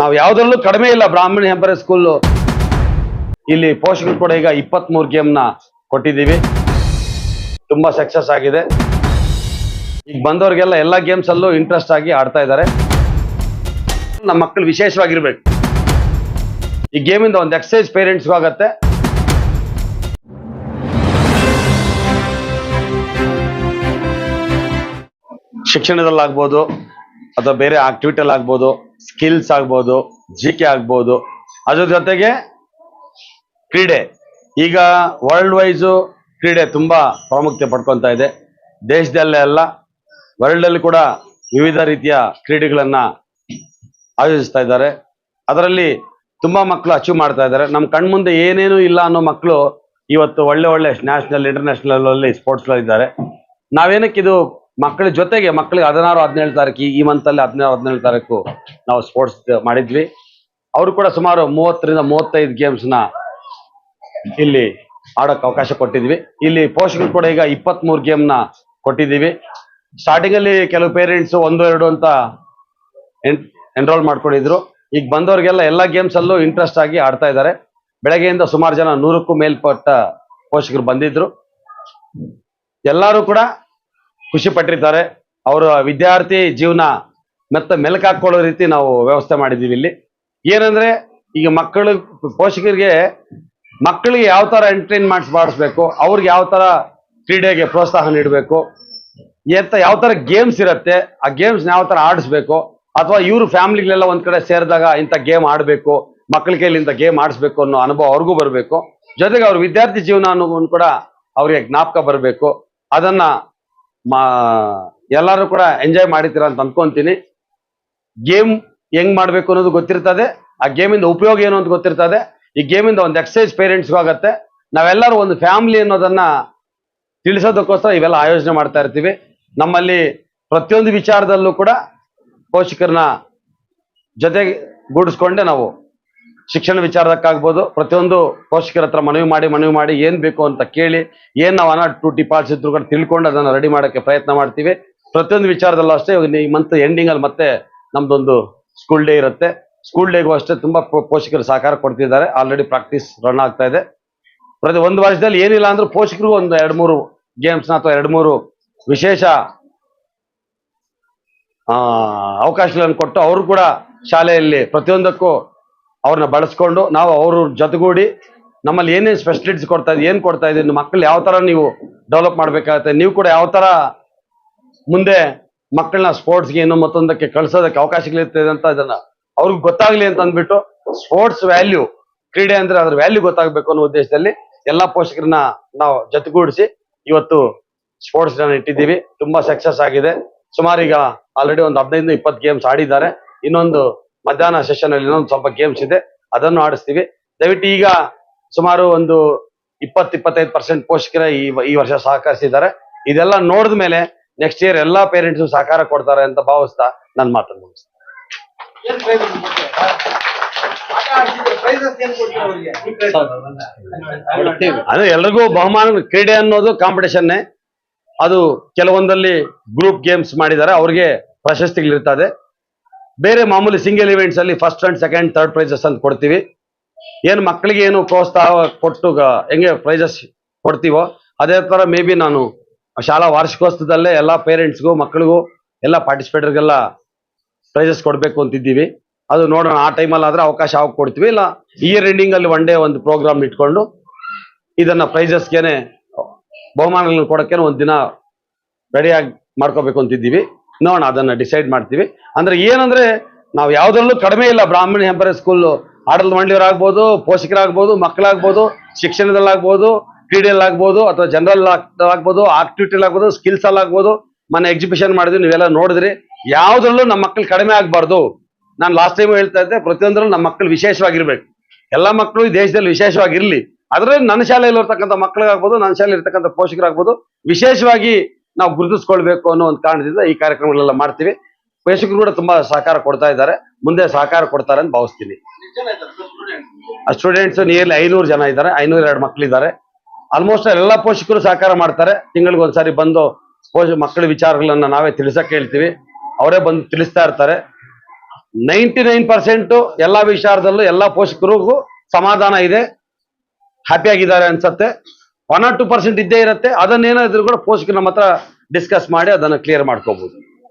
ನಾವು ಯಾವ್ದ್ರಲ್ಲೂ ಕಡಿಮೆ ಇಲ್ಲ. ಬ್ರಾಹ್ಮಣ ಹೆಂಬರ ಸ್ಕೂಲ್ ಇಲ್ಲಿ ಪೋಷಕರು ಕೂಡ ಈಗ ಇಪ್ಪತ್ತ್ ಮೂರು ಗೇಮ್ನ ಕೊಟ್ಟಿದ್ದೀವಿ. ತುಂಬಾ ಸಕ್ಸಸ್ ಆಗಿದೆ. ಈಗ ಬಂದವ್ರಿಗೆಲ್ಲ ಎಲ್ಲ ಗೇಮ್ಸ್ ಅಲ್ಲೂ ಇಂಟ್ರೆಸ್ಟ್ ಆಗಿ ಆಡ್ತಾ ಇದ್ದಾರೆ. ನಮ್ಮ ಮಕ್ಕಳು ವಿಶೇಷವಾಗಿರ್ಬೇಕು. ಈ ಗೇಮಿಂದ ಒಂದು ಎಕ್ಸೈಸ್ ಪೇರೆಂಟ್ಸ್ಗೂ ಆಗತ್ತೆ. ಶಿಕ್ಷಣದಲ್ಲಾಗ್ಬೋದು. ಅಥವಾ ಬೇರೆ ಆಕ್ಟಿವಿಟಿ ಆಗ್ಬೋದು ಸ್ಕಿಲ್ಸ್ ಆಗ್ಬೋದು ಜಿ ಕೆ ಆಗ್ಬೋದು. ಅದ್ರ ಜೊತೆಗೆ ಕ್ರೀಡೆ. ಈಗ ವರ್ಲ್ಡ್ ವೈಸು ಕ್ರೀಡೆ ತುಂಬಾ ಪ್ರಾಮುಖ್ಯತೆ ಪಡ್ಕೊತಾ ಇದೆ. ದೇಶದಲ್ಲೇ ಅಲ್ಲ ವರ್ಲ್ಡ್ ಅಲ್ಲಿ ಕೂಡ ವಿವಿಧ ರೀತಿಯ ಕ್ರೀಡೆಗಳನ್ನ ಆಯೋಜಿಸ್ತಾ ಇದ್ದಾರೆ. ಅದರಲ್ಲಿ ತುಂಬಾ ಮಕ್ಕಳು ಅಚೀವ್ ಮಾಡ್ತಾ ಇದ್ದಾರೆ. ನಮ್ಮ ಕಣ್ಮುಂದೆ ಏನೇನು ಇಲ್ಲ ಅನ್ನೋ ಮಕ್ಕಳು ಇವತ್ತು ಒಳ್ಳೆ ಒಳ್ಳೆ ನ್ಯಾಷನಲ್ ಇಂಟರ್ನ್ಯಾಷನಲ್ ಅಲ್ಲಿ ಸ್ಪೋರ್ಟ್ಸ್ ಇದ್ದಾರೆ ನಾವೇನಕ್ಕೆ ಮಕ್ಕಳ ಜೊತೆಗೆ ಮಕ್ಕಳಿಗೆ ಹದಿನಾರು, ಹದಿನೇಳು ತಾರೀಕು, ಈ- ಮಂತಲ್ಲಿ ಹದಿನಾರು, ಹದಿನೇಳು ತಾರೀಕು ನಾವು ಸ್ಪೋರ್ಟ್ಸ್ ಮಾಡಿದ್ವಿ. ಅವರು ಕೂಡ ಸುಮಾರು ಮೂವತ್ತರಿಂದ ಮೂವತ್ತೈದು ಗೇಮ್ಸ್ನ ಇಲ್ಲಿ ಆಡೋಕೆ ಅವಕಾಶ ಕೊಟ್ಟಿದ್ವಿ. ಇಲ್ಲಿ ಪೋಷಕರು ಕೂಡ ಈಗ ಇಪ್ಪತ್ತ್ ಮೂರು ಗೇಮ್ನ ಕೊಟ್ಟಿದ್ದೀವಿ. ಸ್ಟಾರ್ಟಿಂಗ್ ಅಲ್ಲಿ ಕೆಲವು ಪೇರೆಂಟ್ಸ್ ಒಂದು, ಎರಡು ಅಂತ ಎನ್ರೋಲ್ ಮಾಡ್ಕೊಂಡಿದ್ರು. ಈಗ ಬಂದವರಿಗೆಲ್ಲ ಎಲ್ಲ ಗೇಮ್ಸ್ ಅಲ್ಲೂ ಇಂಟ್ರೆಸ್ಟ್ ಆಗಿ ಆಡ್ತಾ ಇದ್ದಾರೆ. ಬೆಳಗ್ಗೆಯಿಂದ ಸುಮಾರು ಜನ ನೂರಕ್ಕೂ ಮೇಲ್ಪಟ್ಟ ಪೋಷಕರು ಬಂದಿದ್ರು. ಎಲ್ಲರೂ ಕೂಡ ಖುಷಿ ಪಟ್ಟಿರ್ತಾರೆ. ಅವರ ವಿದ್ಯಾರ್ಥಿ ಜೀವನ ಮತ್ತೆ ಮೆಲುಕಾಕೊಳ್ಳೋ ರೀತಿ ನಾವು ವ್ಯವಸ್ಥೆ ಮಾಡಿದ್ದೀವಿ ಇಲ್ಲಿ. ಏನಂದ್ರೆ ಈಗ ಮಕ್ಕಳು, ಪೋಷಕರಿಗೆ ಮಕ್ಕಳಿಗೆ ಯಾವ ತರ ಎಂಟರ್ಟೈನ್ ಮಾಡಿಸ್, ಮಾಡಿಸ್ಬೇಕು, ಅವ್ರಿಗೆ ಯಾವ ತರ ಕ್ರೀಡೆಗೆ ಪ್ರೋತ್ಸಾಹ ನೀಡಬೇಕು, ಎಂತ ಯಾವ ತರ ಗೇಮ್ಸ್ ಇರುತ್ತೆ, ಆ ಗೇಮ್ಸ್ ಯಾವ ತರ ಆಡಿಸ್ಬೇಕು, ಅಥವಾ ಇವರು ಫ್ಯಾಮಿಲಿಗಳೆಲ್ಲ ಒಂದ್ ಕಡೆ ಸೇರಿದಾಗ ಇಂಥ ಗೇಮ್ ಆಡಬೇಕು, ಮಕ್ಕಳ ಕೈಲಿ ಇಂಥ ಗೇಮ್ ಆಡಿಸ್ಬೇಕು ಅನ್ನೋ ಅನುಭವ ಅವ್ರಿಗೂ ಬರಬೇಕು. ಜೊತೆಗೆ ಅವ್ರ ವಿದ್ಯಾರ್ಥಿ ಜೀವನ ಅನ್ನೋದನ್ನು ಕೂಡ ಅವ್ರಿಗೆ ಜ್ಞಾಪಕ ಬರಬೇಕು. ಅದನ್ನ ಮಾ, ಎಲ್ಲರೂ ಕೂಡ ಎಂಜಾಯ್ ಮಾಡಿತೀರ ಅಂತ ಅನ್ಕೊಂತೀನಿ. ಗೇಮ್ ಹೆಂಗ್ ಮಾಡ್ಬೇಕು ಅನ್ನೋದು ಗೊತ್ತಿರ್ತದೆ. ಆ ಗೇಮಿಂದ ಉಪಯೋಗ ಏನು ಅಂತ ಗೊತ್ತಿರ್ತದೆ. ಈ ಗೇಮಿಂದ ಒಂದು ಎಕ್ಸಸೈಸ್ ಪೇರೆಂಟ್ಸ್ಗೂ ಆಗತ್ತೆ. ನಾವೆಲ್ಲರೂ ಒಂದು ಫ್ಯಾಮಿಲಿ ಅನ್ನೋದನ್ನ ತಿಳಿಸೋದಕ್ಕೋಸ್ಕರ ಇವೆಲ್ಲ ಆಯೋಜನೆ ಮಾಡ್ತಾ ಇರ್ತೀವಿ. ನಮ್ಮಲ್ಲಿ ಪ್ರತಿಯೊಂದು ವಿಚಾರದಲ್ಲೂ ಕೂಡ ಪೋಷಕರನ್ನ ಜೊತೆಗೆ ಗೂಡಿಸ್ಕೊಂಡೆ ನಾವು ಶಿಕ್ಷಣ ವಿಚಾರದಕ್ಕಾಗ್ಬೋದು, ಪ್ರತಿಯೊಂದು ಪೋಷಕರ ಹತ್ರ ಮನವಿ ಮಾಡಿ ಮನವಿ ಮಾಡಿ ಏನ್ ಬೇಕು ಅಂತ ಕೇಳಿ, ಏನ್ ನಾವು ಅನಾಟ್ ಟು ಡಿಪಾಸಿಟ್ ಕೂಡ ತಿಳ್ಕೊಂಡು ಅದನ್ನ ರೆಡಿ ಮಾಡೋಕ್ಕೆ ಪ್ರಯತ್ನ ಮಾಡ್ತೀವಿ. ಪ್ರತಿಯೊಂದು ವಿಚಾರದಲ್ಲೂ ಅಷ್ಟೇ ಈ ಮಂತ್ ಎಂಡಿಂಗ್ ಅಲ್ಲಿ ಮತ್ತೆ ನಮ್ದೊಂದು ಸ್ಕೂಲ್ ಡೇ ಇರುತ್ತೆ. ಸ್ಕೂಲ್ ಡೇಗೂ ಅಷ್ಟೇ ತುಂಬಾ ಪೋಷಕರು ಸಹಕಾರ ಕೊಡ್ತಿದ್ದಾರೆ. ಆಲ್ರೆಡಿ ಪ್ರಾಕ್ಟೀಸ್ ರನ್ ಆಗ್ತಾ ಇದೆ. ಪ್ರತಿ ಒಂದು ವರ್ಷದಲ್ಲಿ ಏನಿಲ್ಲ ಅಂದ್ರೂ ಪೋಷಕರಿಗೂ ಒಂದು ಎರಡು ಮೂರು ಗೇಮ್ಸ್ನ ಅಥವಾ ಎರಡು ಮೂರು ವಿಶೇಷ ಅವಕಾಶಗಳನ್ನು ಕೊಟ್ಟು ಅವರು ಕೂಡ ಶಾಲೆಯಲ್ಲಿ ಪ್ರತಿಯೊಂದಕ್ಕೂ ಅವ್ರನ್ನ ಬಳಸ್ಕೊಂಡು ನಾವು ಅವ್ರ ಜೊತೆಗೂಡಿ ನಮ್ಮಲ್ಲಿ ಏನೇನು ಫೆಸಿಲಿಟೀಸ್ ಕೊಡ್ತಾ ಇದೆ, ಏನು ಕೊಡ್ತಾ ಇದೆ ನಿಮ್ಮ ಮಕ್ಕಳು ಯಾವ ಥರ ನೀವು ಡೆವಲಪ್ ಮಾಡಬೇಕಾಗತ್ತೆ, ನೀವು ಕೂಡ ಯಾವ ಥರ ಮುಂದೆ ಮಕ್ಕಳನ್ನ ಸ್ಪೋರ್ಟ್ಸ್ಗೆ ಏನು ಮತ್ತೊಂದಕ್ಕೆ ಕಳ್ಸೋದಕ್ಕೆ ಅವಕಾಶಗಳಿರ್ತದೆ ಅಂತ ಇದನ್ನ ಅವ್ರಿಗೆ ಗೊತ್ತಾಗ್ಲಿ ಅಂತ ಅಂದ್ಬಿಟ್ಟು ಸ್ಪೋರ್ಟ್ಸ್ ವ್ಯಾಲ್ಯೂ ಕ್ರೀಡೆ ಅಂದ್ರೆ ಅದ್ರ ವ್ಯಾಲ್ಯೂ ಗೊತ್ತಾಗಬೇಕು ಅನ್ನೋ ಉದ್ದೇಶದಲ್ಲಿ ಎಲ್ಲಾ ಪೋಷಕರನ್ನ ನಾವು ಜೊತೆಗೂಡಿಸಿ ಇವತ್ತು ಸ್ಪೋರ್ಟ್ಸ್ ಡೇ ಇಟ್ಟಿದ್ದೀವಿ. ತುಂಬಾ ಸಕ್ಸಸ್ ಆಗಿದೆ. ಸುಮಾರು ಈಗ ಆಲ್ರೆಡಿ ಒಂದು ಹದಿನೈದು ಇಪ್ಪತ್ತು ಗೇಮ್ಸ್ ಆಡಿದ್ದಾರೆ. ಇನ್ನೊಂದು ಮಧ್ಯಾಹ್ನ ಸೆಷನ್ ಅಲ್ಲಿ ಇನ್ನೊಂದು ಸ್ವಲ್ಪ ಗೇಮ್ಸ್ ಇದೆ ಅದನ್ನು ಆಡಿಸ್ತೀವಿ. ದಯವಿಟ್ಟು ಈಗ ಸುಮಾರು ಒಂದು ಇಪ್ಪತ್ತು ಇಪ್ಪತ್ತೈದು ಪರ್ಸೆಂಟ್ ಪೋಷಕರ ಈ ಈ ವರ್ಷ ಸಹಕರಿಸಿದ್ದಾರೆ. ಇದೆಲ್ಲ ನೋಡಿದ ಮೇಲೆ ನೆಕ್ಸ್ಟ್ ಇಯರ್ ಎಲ್ಲಾ ಪೇರೆಂಟ್ಸ್ ಸಹಕಾರ ಕೊಡ್ತಾರೆ ಅಂತ ಭಾವಿಸ್ತಾ ನನ್ನ ಮಾತನ್ನು ಮುಗಿಸ್ತೀನಿ. ಏನ್ ಆಟ ಆಡ್ತಿದ್ರೆ ಪ್ರೈಸಸ್ ಏನ್ ಕೊಡ್ತೀರಾ ಅವ್ರಿಗೆ? ಈ prize ಅಲ್ಲ. ಅಂದ್ರೆ ಎಲ್ರಿಗೂ ಬಹುಮಾನ ಕ್ರೀಡೆ ಅನ್ನೋದು ಕಾಂಪಿಟೇಷನ್ನೇ ಅದು ಕೆಲವೊಂದಲ್ಲಿ ಗ್ರೂಪ್ ಗೇಮ್ಸ್ ಮಾಡಿದ್ದಾರೆ ಅವ್ರಿಗೆ ಪ್ರಶಸ್ತಿಗಳಿರ್ತದೆ. ಬೇರೆ ಮಾಮೂಲಿ ಸಿಂಗಲ್ ಇವೆಂಟ್ಸ್ ಅಲ್ಲಿ first and second third prizes ಅಂತ ಕೊಡ್ತೀವಿ. ಏನು ಮಕ್ಕಳಿಗೆ ಏನು ಪ್ರೋತ್ಸಾಹ ಕೊಟ್ಟು ಹೆಂಗೆ ಪ್ರೈಸಸ್ ಕೊಡ್ತೀವೋ, ಅದೇ ತರ ಮೇ ಬಿ ನಾನು ಶಾಲಾ ವಾರ್ಷಿಕೋತ್ಸವದಲ್ಲೇ ಎಲ್ಲ ಪೇರೆಂಟ್ಸ್ಗೂ ಮಕ್ಕಳಿಗೂ ಎಲ್ಲ ಪಾರ್ಟಿಸಿಪೇಟರ್ಗೆಲ್ಲ ಪ್ರೈಸಸ್ ಕೊಡಬೇಕು ಅಂತಿದ್ದೀವಿ. ಅದು ನೋಡೋಣ, ಆ ಟೈಮಲ್ಲಿ ಆದ್ರೆ ಅವಕಾಶ ಆಗಿ ಕೊಡ್ತೀವಿ. ಇಲ್ಲ ಇಯರ್ ಎಂಡಿಂಗ್ ಅಲ್ಲಿ ಒನ್ ಡೇ ಒಂದು ಪ್ರೋಗ್ರಾಮ್ ಇಟ್ಕೊಂಡು ಇದನ್ನ ಪ್ರೈಸಸ್ಗೆನೆ ಬಹುಮಾನಗಳನ್ನ ಕೊಡೋಕ್ಕೇನೆ ಒಂದು ದಿನ ರೆಡಿಯಾಗಿ ಮಾಡ್ಕೋಬೇಕು ಅಂತಿದ್ದೀವಿ. ನೋಡೋಣ, ಅದನ್ನ ಡಿಸೈಡ್ ಮಾಡ್ತೀವಿ. ಅಂದ್ರೆ ಏನಂದ್ರೆ, ನಾವು ಯಾವುದರಲ್ಲೂ ಕಡಿಮೆ ಇಲ್ಲ. ಬ್ರಾಹ್ಮಣ ಹೆಂಬರ ಸ್ಕೂಲ್ ಆಡಳಿತ ಮಂಡಳಿಯವರಾಗ್ಬೋದು, ಪೋಷಕರಾಗ್ಬೋದು, ಮಕ್ಕಳಾಗ್ಬೋದು, ಶಿಕ್ಷಣದಲ್ಲಾಗ್ಬೋದು, ಕ್ರೀಡೆಯಲ್ಲಾಗ್ಬೋದು, ಅಥವಾ ಜನರಲ್ ಆಗ್ಬೋದು ಆಗ್ಬೋದು ಸ್ಕಿಲ್ಸ್ ಅಲ್ಲಾಗ್ಬೋದು ಮೊನ್ನೆ ಎಕ್ಸಿಬಿಷನ್ ಮಾಡಿದ್ವಿ, ನೀವೆಲ್ಲ ನೋಡಿದ್ರಿ. ಯಾವುದರಲ್ಲೂ ನಮ್ಮ ಮಕ್ಕಳು ಕಡಿಮೆ ಆಗಬಾರ್ದು. ನಾನು ಲಾಸ್ಟ್ ಟೈಮ್ ಹೇಳ್ತಾ ಇದ್ದೆ, ಪ್ರತಿಯೊಂದರಲ್ಲೂ ನಮ್ಮ ಮಕ್ಕಳು ವಿಶೇಷವಾಗಿರ್ಬೇಕು. ಎಲ್ಲ ಮಕ್ಕಳು ಈ ದೇಶದಲ್ಲಿ ವಿಶೇಷವಾಗಿರಲಿ. ಅದರಲ್ಲಿ ನನ್ನ ಶಾಲೆಯಲ್ಲಿ ಇರ್ತಕ್ಕಂಥ ಮಕ್ಕಳಿಗಾಗ್ಬೋದು ನನ್ನ ಶಾಲೆಯಲ್ಲಿ ಇರ್ತಕ್ಕಂಥ ಪೋಷಕರಾಗ್ಬೋದು, ವಿಶೇಷವಾಗಿ ನಾವು ಗುರುತಿಸ್ಕೊಳ್ಬೇಕು ಅನ್ನೋ ಒಂದು ಕಾರಣದಿಂದ ಈ ಕಾರ್ಯಕ್ರಮಗಳೆಲ್ಲ ಮಾಡ್ತೀವಿ. ಪೋಷಕರು ಕೂಡ ತುಂಬಾ ಸಹಕಾರ ಕೊಡ್ತಾ ಇದ್ದಾರೆ. ಮುಂದೆ ಸಹಕಾರ ಕೊಡ್ತಾರೆ ಅಂತ ಭಾವಿಸ್ತೀನಿ? ಸ್ಟೂಡೆಂಟ್ಸ್ ನಿಯರ್ಲಿ ಐನೂರು ಜನ ಇದ್ದಾರೆ. ಐನೂರ ಎರಡು ಮಕ್ಕಳಿದ್ದಾರೆ. ಆಲ್ಮೋಸ್ಟ್ ಎಲ್ಲ ಪೋಷಕರು ಸಹಕಾರ ಮಾಡ್ತಾರೆ. ತಿಂಗಳಿಗೆ ಒಂದ್ಸಾರಿ ಬಂದು ಪೋಷ ಮಕ್ಕಳ ವಿಚಾರಗಳನ್ನ ನಾವೇ ತಿಳಿಸಕ್ ಹೇಳ್ತೀವಿ. ಅವರೇ ಬಂದು ತಿಳಿಸ್ತಾ ಇರ್ತಾರೆ. ನೈಂಟಿ ನೈನ್ ಪರ್ಸೆಂಟ್ ಎಲ್ಲಾ ವಿಚಾರದಲ್ಲೂ ಎಲ್ಲಾ ಪೋಷಕರಿಗೂ ಸಮಾಧಾನ ಇದೆ. ಹ್ಯಾಪಿ ಆಗಿದ್ದಾರೆ ಅನ್ಸತ್ತೆ. ಒನ್ ಆರ್ ಟು ಪರ್ಸೆಂಟ್ ಇದ್ದೇ ಇರುತ್ತೆ. ಅದನ್ನೇನಾದ್ರೂ ಕೂಡ ಪೋಷಕರು ನಮ್ಮ ಹತ್ರ ಡಿಸ್ಕಸ್ ಮಾಡಿ ಅದನ್ನ ಕ್ಲಿಯರ್ ಮಾಡ್ಕೋಬಹುದು